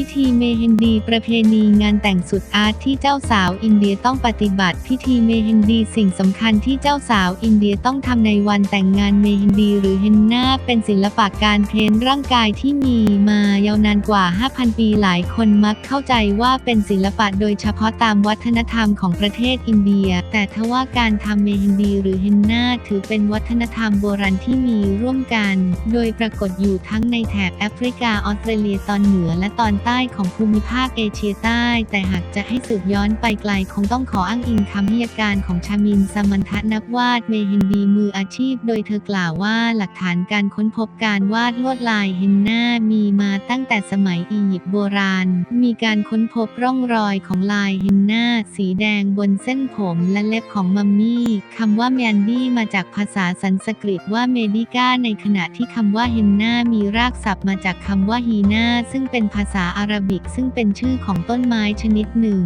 พิธีเมเฮนดีประเพณีงานแต่งสุดอาร์ตที่เจ้าสาวอินเดียต้องปฏิบัติ พิธีเมเฮนดีสิ่งสำคัญที่เจ้าสาวอินเดียต้องทำในวันแต่งงานเมเฮนดีหรือเฮนนาเป็นศิลปะการเพ้นร่างกายที่มีมายาวนานกว่า 5,000 ปีหลายคนมักเข้าใจว่าเป็นศิลปะโดยเฉพาะตามวัฒนธรรมของประเทศอินเดีย แต่ทว่าการทำเมเฮนดีหรือเฮนนาถือเป็นวัฒนธรรมโบราณที่มีร่วมกัน โดยปรากฏอยู่ทั้งในแถบแอฟริกาออสเตรเลียตอนเหนือและตอนใต้ของภูมิภาคเอเชียใต้ แต่หากจะให้สืบย้อนไปไกลคงต้องขออ้างอิงคำพยการของชามินสมันทะนักวาดเมเฮนดีมืออาชีพ โดยเธอกล่าวว่าหลักฐานการค้นพบการวาดลวดลายเฮนนามีมาตั้งแต่สมัยอียิปต์โบราณ มีการค้นพบร่องรอยของลายเฮนนาสีแดงบนเส้นผมและเล็บของมัมมี่คำว่าแมนดี้มาจากภาษาสันสกฤตว่าเมดิก้าในขณะที่คำว่าเฮนนามีรากศัพท์มาจากคำว่าฮีนาซึ่งเป็นภาษาอาราบิกซึ่งเป็นชื่อของต้นไม้ชนิดหนึ่ง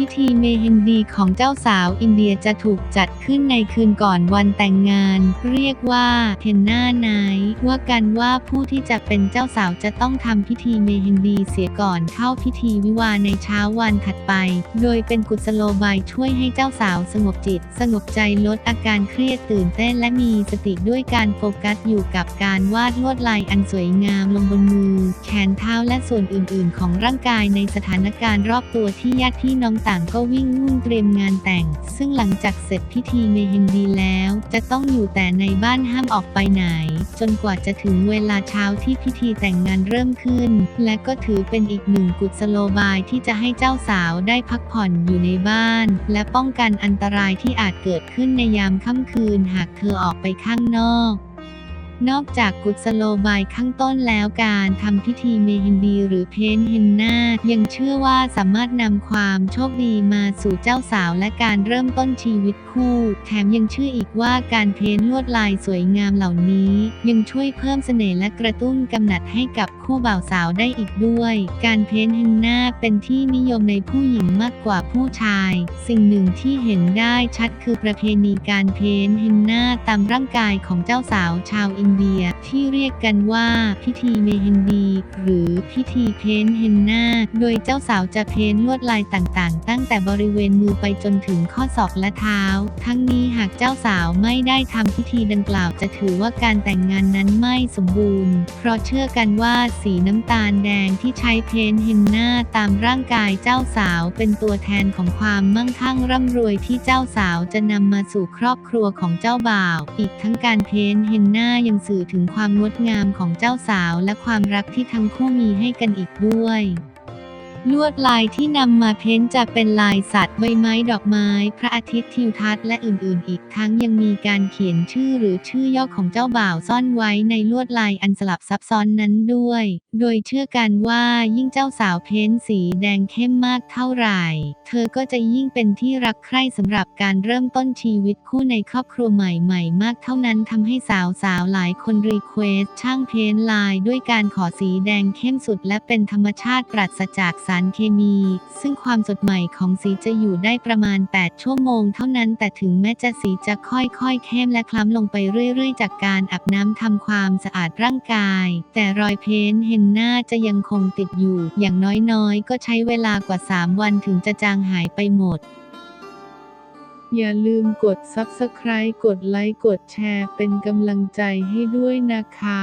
พิธีเมเฮนดีของเจ้าสาวอินเดียจะถูกจัดขึ้นในคืนก่อนวันแต่งงาน เรียกว่าเฮนนาไนท์ว่ากันว่าผู้ที่จะเป็นเจ้าสาวจะต้องทำพิธีเมเฮนดีเสียก่อนเข้าพิธีวิวาในเช้าวันถัดไป โดยเป็นกุศโลบายช่วยให้เจ้าสาวสงบจิต สงบใจลดอาการเครียดตื่นเต้นและมีสติด้วยการโฟกัสอยู่กับการวาดลวดลายอันสวยงามลงบนมือ แขนเท้าและส่วนอื่น ๆ ของร่างกายในสถานการณ์รอบตัวที่ญาติพี่น้องต่างก็วิ่งวุ่นเตรียมงานแต่ง ซึ่งหลังจากเสร็จพิธีเมเฮนดีแล้ว จะต้องอยู่แต่ในบ้านห้ามออกไปไหน จนกว่าจะถึงเวลาเช้าที่พิธีแต่งงานเริ่มขึ้น และก็ถือเป็นอีกหนึ่งกุศโลบายที่จะให้เจ้าสาวได้พักผ่อนอยู่ในบ้าน และป้องกันอันตรายที่อาจเกิดขึ้นในยามค่ำคืนหากเธอออกไปข้างนอก นอกจากกุศโลบายข้างต้นแล้วการทำพิธีเมเฮนดีหรือเพนเฮนนายังเชื่อว่าสามารถนำความโชคดีมาสู่เจ้าสาวและการเริ่มต้นชีวิตคู่ แถมยังเชื่ออีกว่าการเพ้นลวดลายสวยงามเหล่านี้ ยังช่วยเพิ่มเสน่ห์และกระตุ้นกำหนัดให้กับคู่บ่าวสาวได้อีกด้วย การเพ้นเฮนนาเป็นที่นิยมในผู้หญิงมากกว่าผู้ชาย สิ่งหนึ่งที่เห็นได้ชัดคือประเพณีการเพ้นเฮนนาตามร่างกายของเจ้าสาวชาวอินเดียที่เรียกกันว่าพิธีเมเฮนดี หรือพิธีเพ้นเฮนนาโดยเจ้าสาวจะเพ้นลวดลายต่างๆ ตั้งแต่บริเวณมือไปจนถึงข้อศอกและเท้า ทั้งนี้หากเจ้าสาวไม่ได้ทำพิธีดังกล่าวจะถือว่าการแต่งงานนั้นไม่สมบูรณ์ เพราะเชื่อกันว่าสีน้ำตาลแดงที่ใช้เพ้นเฮนนาตามร่างกายเจ้าสาวเป็นตัวแทนของความมั่งคั่งร่ำรวยที่เจ้าสาวจะนำมาสู่ครอบครัวของเจ้าบ่าว อีกทั้งการเพ้นเฮนนายังสื่อถึงความงดงามของเจ้าสาวและความรักที่ทั้งคู่มีให้กันอีกด้วย ลวดลายที่นำมาเพ้นจะเป็นลายสัตว์ใบไม้ดอกไม้ พระอาทิตย์ทิวทัศน์และอื่นๆ อีกทั้งยังมีการเขียนชื่อหรือชื่อย่อของเจ้าบ่าวซ่อนไว้ในลวดลายอันสลับซับซ้อนนั้นด้วย โดยเชื่อกันว่ายิ่งเจ้าสาวเพ้นสีแดงเข้มมากเท่าไหร่ เธอก็จะยิ่งเป็นที่รักใคร่สำหรับการเริ่มต้นชีวิตคู่ในครอบครัวใหม่ๆ มากเท่านั้นทำให้สาวๆหลายคนรีเควสช่างเพ้นลายด้วยการขอสีแดงเข้มสุดและเป็นธรรมชาติปราศจากสารเคมี ซึ่งความสดใหม่ของสีจะอยู่ได้ประมาณ 8 ชั่วโมงเท่านั้นแต่ถึงแม้จะสีจะค่อยๆ เข้มและคล้ำลงไปเรื่อยๆ จากการอาบน้ำทำความสะอาดร่างกาย แต่รอยเพ้นท์เฮนนาจะยังคงติดอยู่ อย่างน้อยๆ ก็ใช้เวลากว่า 3 วันถึงจะจางหายไปหมดอย่าลืมกด Subscribe กดไลค์ กดแชร์ เป็นกำลังใจให้ด้วยนะคะ